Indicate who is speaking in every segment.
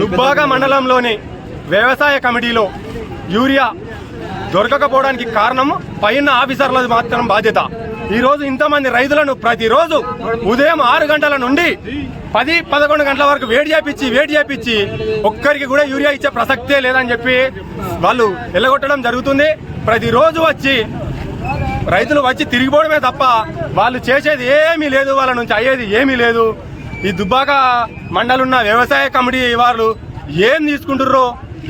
Speaker 1: దుబ్బాక మండలంలోని వ్యవసాయ కమిటీలో యూరియా దొరకకపోవడానికి కారణం పైన ఆఫీసర్లది మాత్రం బాధ్యత. ఈరోజు ఇంతమంది రైతులను ప్రతిరోజు ఉదయం ఆరు గంటల నుండి పది పదకొండు గంటల వరకు వేడి చేపించి వేడి చేపించి ఒక్కరికి కూడా యూరియా ఇచ్చే ప్రసక్తే లేదని చెప్పి వాళ్ళు ఎల్లగొట్టడం జరుగుతుంది. ప్రతిరోజు వచ్చి రైతులు వచ్చి తిరిగిపోవడమే తప్ప వాళ్ళు చేసేది ఏమీ లేదు వాళ్ళ నుంచి అయ్యేది ఏమీ లేదు. ఈ దుబ్బాక మండలున్న వ్యవసాయ కమిటీ వాళ్ళు ఏం తీసుకుంటుర్రో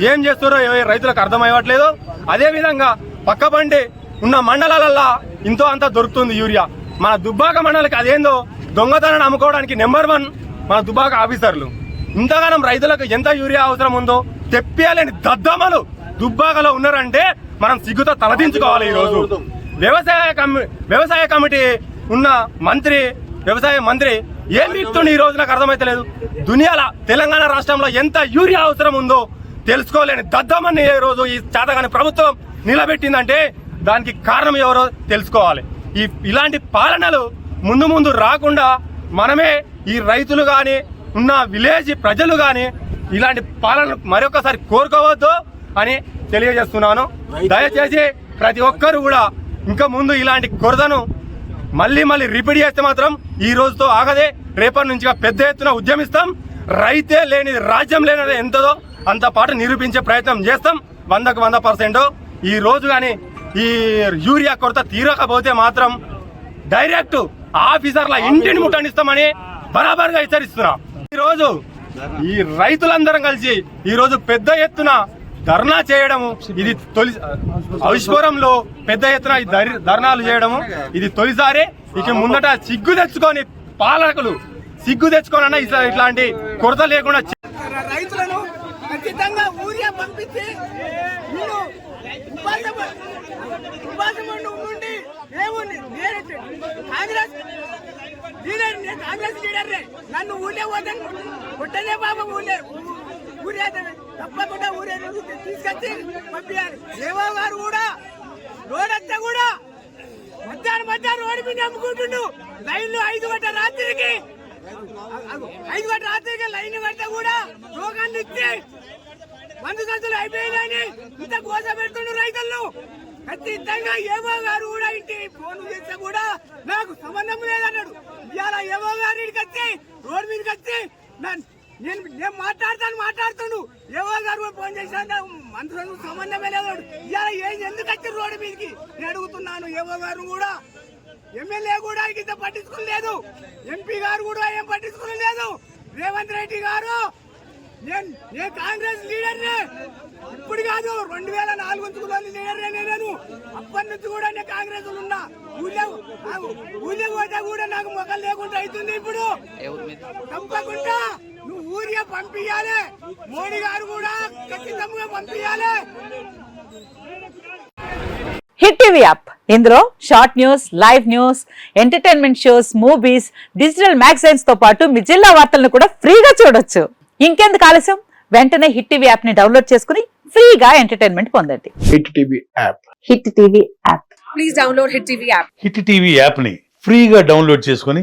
Speaker 1: ఏం చేస్తున్నారో ఏ- రైతులకు అర్థమయ్యట్లేదు. అదే విధంగా పక్క బండి ఉన్న మండలాలల్లా ఇంతో అంత దొరుకుతుంది యూరియా. మన దుబ్బాక మండలికి అదేందో దొంగతనాన్ని అమ్ముకోవడానికి నెంబర్ వన్ మన దుబ్బాక ఆఫీసర్లు. ఇంతగానం రైతులకు ఎంత యూరియా అవసరం ఉందో తెప్పేయాలని దద్దమ్మలు దుబ్బాకలో ఉన్నారంటే మనం సిగ్గుతో తలదించుకోవాలి ఈ రోజు వ్యవసాయ కమి వ్యవసాయ కమిటీ ఉన్న మంత్రి వ్యవసాయ మంత్రి ఏం ఇస్తుంది ఈ రోజు నాకు అర్థమైతలేదు దునియాల తెలంగాణ రాష్ట్రంలో ఎంత యూరియా అవసరం ఉందో తెలుసుకోలేని దద్దమని ఈ రోజు ఈ చేతగాని ప్రభుత్వం నిలబెట్టిందంటే దానికి కారణం ఎవరో తెలుసుకోవాలి. ఈ ఇలాంటి పాలనలు ముందు ముందు రాకుండా మనమే ఈ రైతులు కానీ ఉన్న విలేజ్ ప్రజలు కానీ ఇలాంటి పాలన మరొకసారి కోరుకోవద్దు అని తెలియజేస్తున్నాను. దయచేసి ప్రతి ఒక్కరు కూడా ఇంకా ముందు ఇలాంటి కొరతను మళ్ళీ మళ్ళీ రిపీట్ చేస్తే మాత్రం ఈ రోజుతో ఆగదే. రేపటి నుంచి పెద్ద ఎత్తున ఉద్యమిస్తాం. రైతే లేనిది రాజ్యం లేనిది ఎంతదో అంత పాటు నిరూపించే ప్రయత్నం చేస్తాం. వందకు వంద పర్సెంట్. ఈ రోజు కానీ ఈ యూరియా కొరత తీరకపోతే మాత్రం డైరెక్ట్ ఆఫీసర్ల ఇంటిని ముట్టనిస్తామని బరాబర్గా హెచ్చరిస్తున్నా. ఈ రోజు ఈ రైతులందరం కలిసి ఈ రోజు పెద్ద ఎత్తున ధర్నా చేయడము ఇది తొలి అవిష్పురంలో పెద్ద ఎత్తున ధర్నాలు చేయడము ఇది తొలిసారి. ఇక ముందట సిగ్గు తెచ్చుకొని పాలకులు సిగ్గు తెచ్చుకోనన్నా ఇట్లాంటి కొరత లేకుండా
Speaker 2: రైతులను ఖచ్చితంగా ఊరియా పంపించి వీళ్ళు ఉపాధి కాంగ్రెస్ లీడర్ కాంగ్రెస్ లీడర్ నన్ను ఊళ్ళే పోతాను పుట్టనే బాబా ఊళ్ళే ఊరే తప్పకుండా ఊరే తీసుకొచ్చి పంపించాలి. దేవా గారు కూడా రోడంతా కూడా మధ్యాహ్నం మధ్యాహ్నం రోడ్డు మీద అమ్ముకుంటుండు. లైన్లు ఐదు గంట రాత్రికి ఐదు గంట రాత్రికి లైన్ గంట కూడా రోగాన్ని ఇచ్చి మందు సంచులు అయిపోయిందని ఇంత కోస పెడుతుండ్రు రైతులు. ఖచ్చితంగా ఏమో గారు కూడా ఇంటి ఫోన్ చేస్తే కూడా నాకు సంబంధం లేదన్నాడు. ఇవాళ ఏమో గారు ఇక్కడికి వచ్చి రోడ్డు మీదకి వచ్చి నేను నేను మాట్లాడతాను మాట్లాడుతుండు ఏవో గారు ఫోన్ చేశాను మంత్రులకు సంబంధమే లేదు. ఇవాళ ఏం ఎందుకు వచ్చి రోడ్డు మీదకి? నేను అడుగుతున్నాను ఏవో గారు కూడా. ఎమ్మెల్యే కూడా ఇంత పట్టించుకోలేదు ఎంపీ గారు కూడా ఏం పట్టించుకోలేదు రేవంత్ రెడ్డి గారు నేను నేను కాంగ్రెస్ లీడర్నే. ఇప్పుడు కాదు రెండు వేల నాలుగు నుంచి కూడా లీడర్నే నేను. అప్పటి నుంచి కూడా నేను కాంగ్రెస్ ఉన్నా. ఊళ్ళో ఊళ్ళో పోతే కూడా నాకు మొక్కలు లేకుండా అవుతుంది ఇప్పుడు. తప్పకుండా. ఊరియా పంపించాలి మోడీ గారు కూడా ఖచ్చితంగా పంపించాలి
Speaker 3: హిట్ టీవీ యాప్. ఇందులో short news live news entertainment shows movies digital మ్యాగజైన్స్తో పాటు మీ జిల్లా వార్తలను కూడా ఫ్రీగా చూడొచ్చు. ఇంకెందుకు ఆలస్యం? వెంటనే హిట్ టీవీ యాప్ని డౌన్లోడ్ చేసుకుని ఫ్రీగా ఎంటర్టైన్మెంట్ పొందండి.
Speaker 4: Hit TV app.
Speaker 3: Hit TV app.
Speaker 5: Please download Hit TV app.
Speaker 6: Hit TV యాప్ని ఫ్రీగా డౌన్లోడ్ చేసుకొని